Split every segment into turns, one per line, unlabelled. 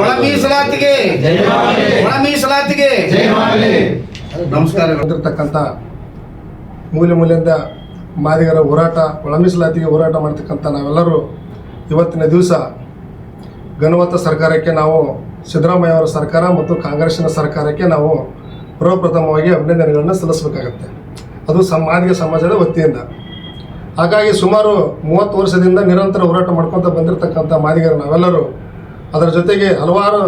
ಒಳ ಮೀಸಲಾತಿಗೆ. ಒಳ ಮೀಸಲಾತಿಗೆ. ನಮಸ್ಕಾರ ಬಂದಿರತಕ್ಕಂತ ಮೂಲೆ ಮೂಲೆಯಿಂದ ಮಾದಿಗರ ಹೋರಾಟ, ಒಳ ಮೀಸಲಾತಿಗೆ ಹೋರಾಟ ಮಾಡ್ತಕ್ಕಂಥ ನಾವೆಲ್ಲರೂ ಇವತ್ತಿನ ದಿವಸ ಘನವತ್ತ ಸರ್ಕಾರಕ್ಕೆ ನಾವು ಸಿದ್ದರಾಮಯ್ಯ ಅವರ ಸರ್ಕಾರ ಮತ್ತು ಕಾಂಗ್ರೆಸ್ನ ಸರ್ಕಾರಕ್ಕೆ ನಾವು ಪ್ರಪ್ರಥಮವಾಗಿ ಅಭಿನಂದನೆಗಳನ್ನು ಸಲ್ಲಿಸಬೇಕಾಗತ್ತೆ. ಅದು ಸಮಾಜಿಗೆ ಸಮಾಜದ ವತಿಯಿಂದ. ಹಾಗಾಗಿ ಸುಮಾರು ಮೂವತ್ತು ವರ್ಷದಿಂದ ನಿರಂತರ ಹೋರಾಟ ಮಾಡ್ಕೊತ ಬಂದಿರತಕ್ಕಂಥ ಮಾದಿಗರು ನಾವೆಲ್ಲರೂ ಅದರ ಜೊತೆಗೆ ಹಲವಾರು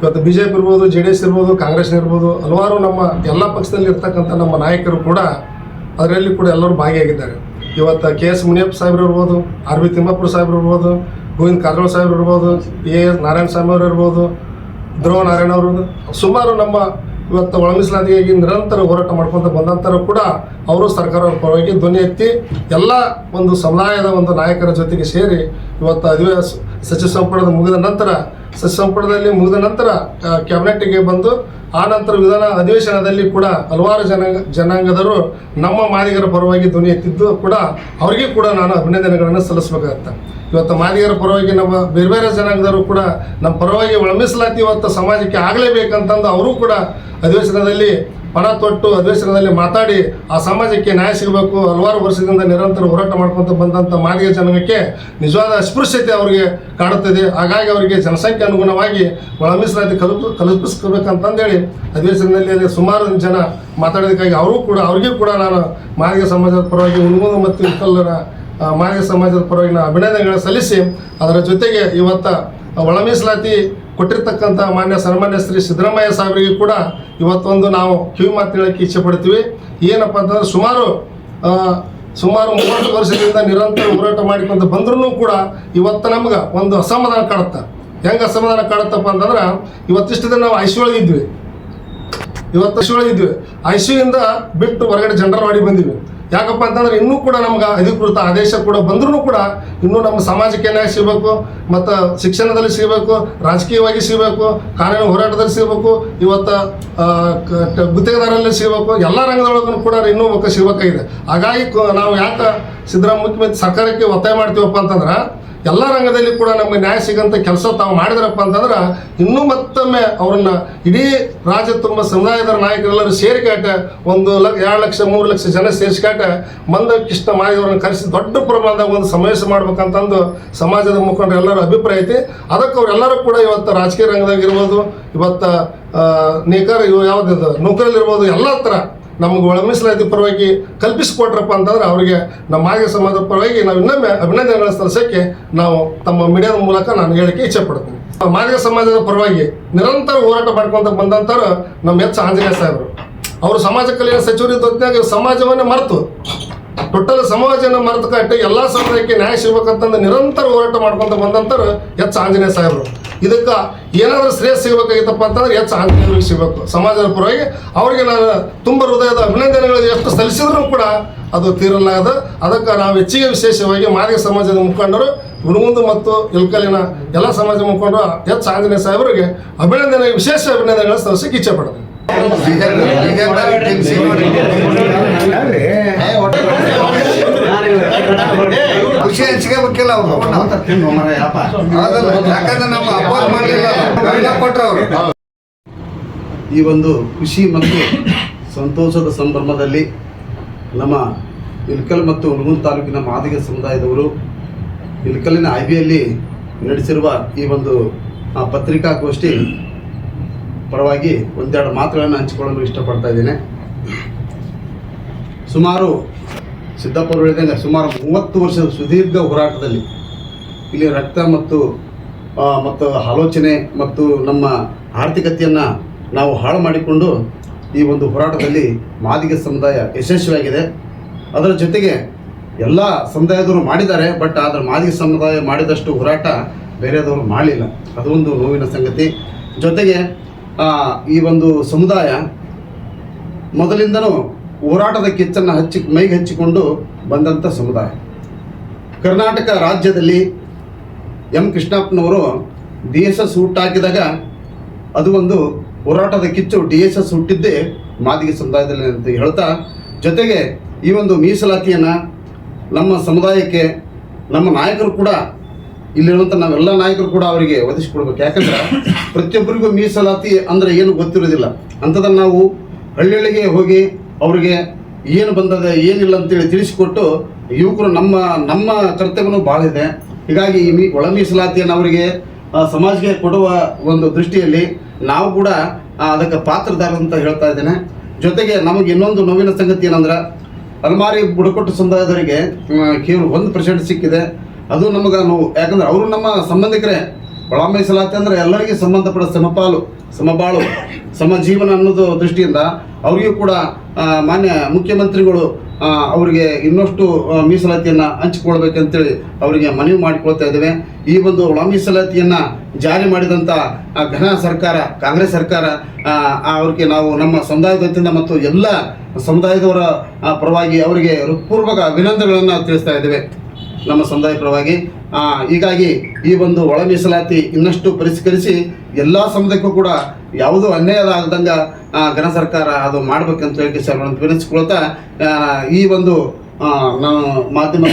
ಇವತ್ತು ಬಿ ಜೆ ಪಿ ಇರ್ಬೋದು, ಜೆ ಡಿ ಎಸ್ ಇರ್ಬೋದು, ಕಾಂಗ್ರೆಸ್ ಇರ್ಬೋದು, ಹಲವಾರು ನಮ್ಮ ಎಲ್ಲ ಪಕ್ಷದಲ್ಲಿ ಇರ್ತಕ್ಕಂಥ ನಮ್ಮ ನಾಯಕರು ಕೂಡ ಅದರಲ್ಲಿ ಕೂಡ ಎಲ್ಲರೂ ಭಾಗಿಯಾಗಿದ್ದಾರೆ. ಇವತ್ತು ಕೆ ಎಸ್ ಮುನಿಯಪ್ಪ ಸಾಹೇಬ್ರು ಇರ್ಬೋದು, ಆರ್ ಬಿ ತಿಮ್ಮಪ್ಪ ಸಾಹೇಬ್ರು ಇರ್ಬೋದು, ಗೋವಿಂದ ಕಾರಜೋಳ ಸಾಹೇಬ್ರು ಇರ್ಬೋದು, ಎ ಎಸ್ ನಾರಾಯಣ ಸ್ವಾಮಿ ಅವರು ಇರ್ಬೋದು ಧ್ರುವ ನಾರಾಯಣ ಅವರು ಸುಮಾರು ನಮ್ಮ ಇವತ್ತು ಒಳ ನಿರಂತರ ಹೋರಾಟ ಮಾಡ್ಕೊಂತ ಬಂದಂತರ ಕೂಡ ಅವರು ಸರ್ಕಾರದ ಪರವಾಗಿ ಧ್ವನಿ ಎತ್ತಿ ಎಲ್ಲ ಒಂದು ಸಮುದಾಯದ ಒಂದು ನಾಯಕರ ಜೊತೆಗೆ ಸೇರಿ ಇವತ್ತು ಅಧಿವೇಶ ಸಚಿವ ಸಂಪುಟದ ಮುಗಿದ ನಂತರ, ಸಚಿವ ಸಂಪುಟದಲ್ಲಿ ಮುಗಿದ ನಂತರ ಕ್ಯಾಬಿನೆಟ್ಗೆ ಬಂದು ಆ ನಂತರ ವಿಧಾನ ಅಧಿವೇಶನದಲ್ಲಿ ಕೂಡ ಹಲವಾರು ಜನಾಂಗ ಜನಾಂಗದರು ನಮ್ಮ ಮಾದಿಗರ ಪರವಾಗಿ ಧ್ವನಿ ಎತ್ತಿದ್ದು ಕೂಡ ಅವರಿಗೆ ಕೂಡ ನಾನು ಅಭಿನಂದನೆಗಳನ್ನು ಸಲ್ಲಿಸಬೇಕಾಗತ್ತೆ. ಇವತ್ತು ಮಾದಿಗರ ಪರವಾಗಿ ನಮ್ಮ ಬೇರೆ ಬೇರೆ ಜನಾಂಗದವರು ಕೂಡ ನಮ್ಮ ಪರವಾಗಿ ಒಳಮಿಸಲಾತಿ ಇವತ್ತು ಸಮಾಜಕ್ಕೆ ಆಗಲೇಬೇಕಂತಂದು ಅವರು ಕೂಡ ಅಧಿವೇಶನದಲ್ಲಿ ಪಣ ತೊಟ್ಟು ಅಧಿವೇಶನದಲ್ಲಿ ಮಾತಾಡಿ ಆ ಸಮಾಜಕ್ಕೆ ನ್ಯಾಯ ಸಿಗಬೇಕು ಹಲವಾರು ವರ್ಷದಿಂದ ನಿರಂತರ ಹೋರಾಟ ಮಾಡ್ಕೊಂತ ಬಂದಂಥ ಮಾದಿಗ ಜನಾಂಗಕ್ಕೆ ನಿಜವಾದ ಅಸ್ಪೃಶ್ಯತೆ ಅವರಿಗೆ ಕಾಡುತ್ತದೆ. ಹಾಗಾಗಿ ಅವರಿಗೆ ಜನಸಂಖ್ಯೆ ಅನುಗುಣವಾಗಿ ಒಳ ಮೀಸಲಾತಿ ಕಲ್ಪ ಕಲ್ಪಿಸ್ಕೋಬೇಕಂತಂದೇಳಿ ಅಧಿವೇಶನದಲ್ಲಿ ಸುಮಾರು ಜನ ಮಾತಾಡೋದಕ್ಕಾಗಿ ಅವರು ಕೂಡ ಅವ್ರಿಗೂ ಕೂಡ ನಾನು ಮಾದಿಗ ಸಮಾಜದ ಪರವಾಗಿ ಉಣಗುಂದ ಮತ್ತು ಇಲ್ಕಲ್ಲರ ಆ, ಮಾದಿಗ ಸಮಾಜದ ಪರವಾಗಿ ನಾನು ಅಭಿನಂದನೆಗಳನ್ನು ಸಲ್ಲಿಸಿ, ಅದರ ಜೊತೆಗೆ ಇವತ್ತ ಒಳ ಮೀಸಲಾತಿ ಕೊಟ್ಟಿರ್ತಕ್ಕಂಥ ಮಾನ್ಯ ಸನ್ಮಾನ್ಯ ಶ್ರೀ ಸಿದ್ದರಾಮಯ್ಯ ಸಾಹೇಬರಿಗೆ ಕೂಡ ಇವತ್ತೊಂದು ನಾವು ಕಿವಿ ಮಾತು ಹೇಳೋಕ್ಕೆ ಇಚ್ಛೆ ಪಡ್ತೀವಿ. ಏನಪ್ಪ ಅಂತಂದ್ರೆ ಸುಮಾರು ಸುಮಾರು ಮೂವತ್ತು ವರ್ಷದಿಂದ ನಿರಂತರ ಹೋರಾಟ ಮಾಡಿಕೊಂತ ಬಂದ್ರೂ ಕೂಡ ಇವತ್ತು ನಮ್ಗೆ ಒಂದು ಅಸಮಾಧಾನ ಕಾಡುತ್ತೆ. ಹೆಂಗೆ ಅಸಮಾಧಾನ ಕಾಡುತ್ತಪ್ಪ ಅಂತಂದ್ರೆ, ಇವತ್ತಿಷ್ಟು ದಿನ ನಾವು ಐಸಿ ಒಳಗಿದ್ವಿ ಇವತ್ತು ಐಸಿ ಒಳಗಿದ್ವಿ ಇಂದ ಬಿಟ್ಟು ಹೊರಗಡೆ ಜನರಲ್ ಮಾಡಿ ಬಂದಿವಿ ಯಾಕಪ್ಪ ಅಂತಂದ್ರೆ ಇನ್ನೂ ಕೂಡ ನಮ್ಗೆ ಅಧಿಕೃತ ಆದೇಶ ಕೂಡ ಬಂದ್ರೂ ಕೂಡ ಇನ್ನೂ ನಮ್ಮ ಸಮಾಜಕ್ಕೆ ನ್ಯಾಯ ಸಿಗಬೇಕು, ಮತ್ತು ಶಿಕ್ಷಣದಲ್ಲಿ ಸಿಗಬೇಕು, ರಾಜಕೀಯವಾಗಿ ಸಿಗಬೇಕು, ಕಾನೂನು ಹೋರಾಟದಲ್ಲಿ ಸಿಗಬೇಕು, ಇವತ್ತು ಗುತ್ತಿಗೆದಾರರಲ್ಲಿ ಸಿಗಬೇಕು, ಎಲ್ಲ ರಂಗದೊಳಗೂ ಕೂಡ ಇನ್ನೂ ಒಕ್ಕ ಸಿಗಬೇಕಾಗಿದೆ. ಹಾಗಾಗಿ ನಾವು ಯಾಕೆ ಸಿದ್ದರಾಮ ಮುಖ್ಯಮಂತ್ರಿ ಸರ್ಕಾರಕ್ಕೆ ಒತ್ತಾಯ ಮಾಡ್ತೀವಪ್ಪ ಅಂತಂದ್ರೆ ಎಲ್ಲ ರಂಗದಲ್ಲಿ ಕೂಡ ನಮಗೆ ನ್ಯಾಯ ಸಿಗಂತ ಕೆಲಸ ತಾವು ಮಾಡಿದ್ರಪ್ಪ ಅಂತಂದ್ರೆ ಇನ್ನೂ ಮತ್ತೊಮ್ಮೆ ಅವ್ರನ್ನ ಇಡೀ ರಾಜ್ಯ ತುಂಬ ಸಮುದಾಯದ ನಾಯಕರೆಲ್ಲರೂ ಸೇರಿಕಾಟ ಒಂದು ಲಕ್ಷ, ಎರಡು ಲಕ್ಷ, ಮೂರು ಲಕ್ಷ ಜನ ಸೇರಿಸಿಕಾಟ ಮಂದ ಕೃಷ್ಣ ಮಾಯವರನ್ನ ಕರೆಸಿ ದೊಡ್ಡ ಪ್ರಮಾಣದಾಗ ಒಂದು ಸಮಾವೇಶ ಮಾಡ್ಬೇಕಂತಂದು ಸಮಾಜದ ಮುಖಂಡರು ಎಲ್ಲರೂ ಅಭಿಪ್ರಾಯ ಐತಿ. ಅದಕ್ಕೆ ಅವರೆಲ್ಲರೂ ಕೂಡ ಇವತ್ತು ರಾಜಕೀಯ ರಂಗದಾಗ ಇರ್ಬೋದು, ಇವತ್ತು ನೇಕಾರ ಯಾವ್ದು ನೌಕರಲ್ಲಿರ್ಬೋದು ಎಲ್ಲ ಥರ ನಮ್ಗೆ ಒಳ ಮೀಸಲಾತಿ ಪರವಾಗಿ ಕಲ್ಪಿಸಿಕೊಟ್ರಪ್ಪ ಅಂತಂದ್ರೆ ಅವರಿಗೆ ನಮ್ಮ ಮಾರ್ಗ ಸಮಾಜದ ಪರವಾಗಿ ನಾವು ಇನ್ನೊಮ್ಮೆ ಅಭಿನಂದನೆಗಳ ಸಲ್ಲಿಸೋಕ್ಕೆ ನಾವು ತಮ್ಮ ಮೀಡಿಯಾದ ಮೂಲಕ ನಾನು ಹೇಳಕ್ಕೆ ಇಚ್ಛೆ ಪಡ್ತೀನಿ. ಮಾರ್ಗ ಸಮಾಜದ ಪರವಾಗಿ ನಿರಂತರ ಹೋರಾಟ ಮಾಡ್ಕೊಂತ ಬಂದಂಥವ್ರು ನಮ್ಮ ಎಚ್ ಆಂಜನೇಯ ಸಾಹೇಬರು. ಅವರು ಸಮಾಜ ಕಲ್ಯಾಣ ಸಚಿವರು ಇದ್ದಾಗ ಸಮಾಜವನ್ನೇ ಮರೆತು. ಟೋಟಲ್ ಸಮಾಜನ ಮರೆತು ಕಟ್ಟಿ ಎಲ್ಲ ಸಮುದಾಯಕ್ಕೆ ನ್ಯಾಯ ಸಿಗ್ಬೇಕಂತಂದು ನಿರಂತರ ಹೋರಾಟ ಮಾಡ್ಕೊಂತ ಬಂದಂತರು ಎಚ್ ಆಂಜನೇಯ ಸಾಹೇಬರು. ಇದಕ್ಕೆ ಏನಾದರೂ ಶ್ರೇಯಸ್ ಸಿಗಬೇಕಾಗಿತ್ತಪ್ಪ ಅಂತಂದ್ರೆ ಎಚ್ ಆಂಜನೇಯರಿಗೆ ಸಿಗಬೇಕು. ಸಮಾಜದ ಪರವಾಗಿ ಅವರಿಗೆ ನಾನು ತುಂಬ ಹೃದಯದ ಅಭಿನಂದನೆಗಳು ಎಷ್ಟು ಸಲ್ಲಿಸಿದ್ರು ಕೂಡ ಅದು ತೀರಲಾಗದ. ಅದಕ್ಕೆ ನಾವು ಹೆಚ್ಚಿಗೆ ವಿಶೇಷವಾಗಿ ಮಾದಿಗ ಸಮಾಜದ ಮುಖಂಡರು, ಗುಣಗುಂದು ಮತ್ತು ಇಲ್ಕಲಿನ ಎಲ್ಲ ಸಮಾಜ ಮುಖಂಡರು ಎಚ್ ಆಂಜನೇಯ ಸಾಹೇಬರಿಗೆ ಅಭಿನಂದನೆ, ವಿಶೇಷ ಅಭಿನಂದನೆಗಳನ್ನು ಸಲ್ಲಿಸಕ್ಕೆ ಇಚ್ಛೆ ಪಡ್ತೀನಿ.
ಅವರು. ಯಾಕಂದ್ರೆ ನಮ್ಮ ಮಾಡಲಿಲ್ಲ ಕೊಟ್ರು ಅವರು.
ಈ ಒಂದು ಖುಷಿ ಮತ್ತು ಸಂತೋಷದ ಸಂಭ್ರಮದಲ್ಲಿ ನಮ್ಮ ಇಲ್ಕಲ್ ಮತ್ತು ಹುಣಗುಂದ ತಾಲೂಕಿನ ಮಾದಿಗ ಸಮುದಾಯದವರು ಇಲ್ಕಲ್ಲಿನ ಐ ಬಿಯಲ್ಲಿ ನಡೆಸಿರುವ ಈ ಒಂದು ಪತ್ರಿಕಾಗೋಷ್ಠಿ ಪರವಾಗಿ ಒಂದೆರಡು ಮಾತುಗಳನ್ನು ಹಂಚಿಕೊಳ್ಳಲು ಇಷ್ಟಪಡ್ತಾ ಇದ್ದೇನೆ. ಸುಮಾರು ಸಿದ್ದಪ್ಪರು ಹೇಳಿದಂಗೆ ಸುಮಾರು ಮೂವತ್ತು ವರ್ಷದ ಸುದೀರ್ಘ ಹೋರಾಟದಲ್ಲಿ ಇಲ್ಲಿ ರಕ್ತ ಮತ್ತು ಮತ್ತು ಆಲೋಚನೆ ಮತ್ತು ನಮ್ಮ ಆರ್ಥಿಕತೆಯನ್ನು ನಾವು ಹಾಳು ಮಾಡಿಕೊಂಡು ಈ ಒಂದು ಹೋರಾಟದಲ್ಲಿ ಮಾದಿಗ ಸಮುದಾಯ ಯಶಸ್ವಿಯಾಗಿದೆ. ಅದರ ಜೊತೆಗೆ ಎಲ್ಲ ಸಮುದಾಯದವರು ಮಾಡಿದ್ದಾರೆ, ಬಟ್ ಆದರೆ ಮಾದಿಗ ಸಮುದಾಯ ಮಾಡಿದಷ್ಟು ಹೋರಾಟ ಬೇರೆದವರು ಮಾಡಲಿಲ್ಲ. ಅದೊಂದು ನೋವಿನ ಸಂಗತಿ. ಜೊತೆಗೆ ಈ ಒಂದು ಸಮುದಾಯ ಮೊದಲಿಂದನೂ ಹೋರಾಟದ ಕಿಚ್ಚನ್ನು ಹಚ್ಚಿ ಮೈಗೆ ಹಚ್ಚಿಕೊಂಡು ಬಂದಂಥ ಸಮುದಾಯ. ಕರ್ನಾಟಕ ರಾಜ್ಯದಲ್ಲಿ ಎಂ ಕೃಷ್ಣಪ್ಪನವರು ಡಿ ಎಸ್ ಎಸ್ ಹುಟ್ಟಾಕಿದಾಗ ಅದು ಒಂದು ಹೋರಾಟದ ಕಿಚ್ಚು. ಡಿ ಎಸ್ ಎಸ್ ಹುಟ್ಟಿದ್ದೇ ಮಾದಿಗೆ ಸಮುದಾಯದಲ್ಲಿ ಅಂತ ಹೇಳ್ತಾ, ಜೊತೆಗೆ ಈ ಒಂದು ಮೀಸಲಾತಿಯನ್ನು ನಮ್ಮ ಸಮುದಾಯಕ್ಕೆ, ನಮ್ಮ ನಾಯಕರು ಕೂಡ ಇಲ್ಲಿರುವಂಥ ನಾವೆಲ್ಲ ನಾಯಕರು ಕೂಡ ಅವರಿಗೆ ಒದಗಿಸ್ಕೊಡ್ಬೇಕು. ಯಾಕಂದ್ರೆ ಪ್ರತಿಯೊಬ್ಬರಿಗೂ ಮೀಸಲಾತಿ ಅಂದರೆ ಏನು ಗೊತ್ತಿರೋದಿಲ್ಲ ಅಂಥದ್ದನ್ನು ನಾವು ಹಳ್ಳಿಗಳಿಗೆ ಹೋಗಿ ಅವರಿಗೆ ಏನು ಬಂದದೆ, ಏನಿಲ್ಲ ಅಂತೇಳಿ ತಿಳಿಸಿಕೊಟ್ಟು ಯುವಕರು ನಮ್ಮ ನಮ್ಮ ಕರ್ತವ್ಯನೂ ಭಾಳ ಇದೆ. ಹೀಗಾಗಿ ಈ ಮೀ- ಒಳ ಮೀಸಲಾತಿಯನ್ನು ಅವರಿಗೆ ಸಮಾಜಕ್ಕೆ ಕೊಡುವ ಒಂದು ದೃಷ್ಟಿಯಲ್ಲಿ ನಾವು ಕೂಡ ಅದಕ್ಕೆ ಪಾತ್ರದಾರ ಅಂತ ಹೇಳ್ತಾ ಇದ್ದೇನೆ. ಜೊತೆಗೆ ನಮಗೆ ಇನ್ನೊಂದು ನೋವಿನ ಸಂಗತಿ ಏನಂದ್ರೆ, ಅಲ್ಮಾರಿ ಬುಡಕಟ್ಟು ಸಮುದಾಯದವರಿಗೆ ಕೇವಲ ಒಂದು ಪರ್ಸೆಂಟ್ ಸಿಕ್ಕಿದೆ. ಅದು ನಮಗೆ ನೋವು. ಯಾಕಂದ್ರೆ ಅವರು ನಮ್ಮ ಸಂಬಂಧಿಕರೇ. ಒಳ ಮೀಸಲಾತಿ ಅಂದ್ರೆ ಎಲ್ಲರಿಗೆ ಸಂಬಂಧಪಟ್ಟ ಸಮಪಾಲು, ಸಮಬಾಳು ಸಮಜೀವನ ಅನ್ನೋದು ದೃಷ್ಟಿಯಿಂದ ಅವರಿಗೂ ಕೂಡ ಮಾನ್ಯ ಮುಖ್ಯಮಂತ್ರಿಗಳು ಅವರಿಗೆ ಇನ್ನಷ್ಟು ಮೀಸಲಾತಿಯನ್ನು ಹಂಚಿಕೊಳ್ಬೇಕಂತೇಳಿ ಅವರಿಗೆ ಮನವಿ ಮಾಡಿಕೊಳ್ತಾ ಇದ್ದೇವೆ. ಈ ಒಂದು ಒಳ ಮೀಸಲಾತಿಯನ್ನು ಜಾರಿ ಮಾಡಿದಂಥ ಘನ ಸರ್ಕಾರ, ಕಾಂಗ್ರೆಸ್ ಸರ್ಕಾರ ಅವ್ರಿಗೆ ನಾವು ನಮ್ಮ ಸಮುದಾಯದ ಮತ್ತು ಎಲ್ಲ ಸಮುದಾಯದವರ ಪರವಾಗಿ ಅವರಿಗೆ ಹೃತ್ಪೂರ್ವಕ ಅಭಿನಂದನೆಗಳನ್ನು ತಿಳಿಸ್ತಾ ಇದ್ದೇವೆ. ನಮ್ಮ ಸಮುದಾಯ ಪರವಾಗಿ ಹೀಗಾಗಿ ಈ ಒಂದು ಒಳ ಮೀಸಲಾತಿ ಇನ್ನಷ್ಟು ಪರಿಷ್ಕರಿಸಿ ಎಲ್ಲ ಸಮುದಾಯಕ್ಕೂ ಕೂಡ ಯಾವುದೂ ಅನ್ಯಾಯದಾಗದಂಗ ಆ, ಘನ ಸರ್ಕಾರ ಅದು ಮಾಡ್ಬೇಕಂತ ಹೇಳಿ ವಿನಂತಿಸ್ಕೊಳ್ತಾ ಈ ಒಂದು ನಾನು ಮಾಧ್ಯಮ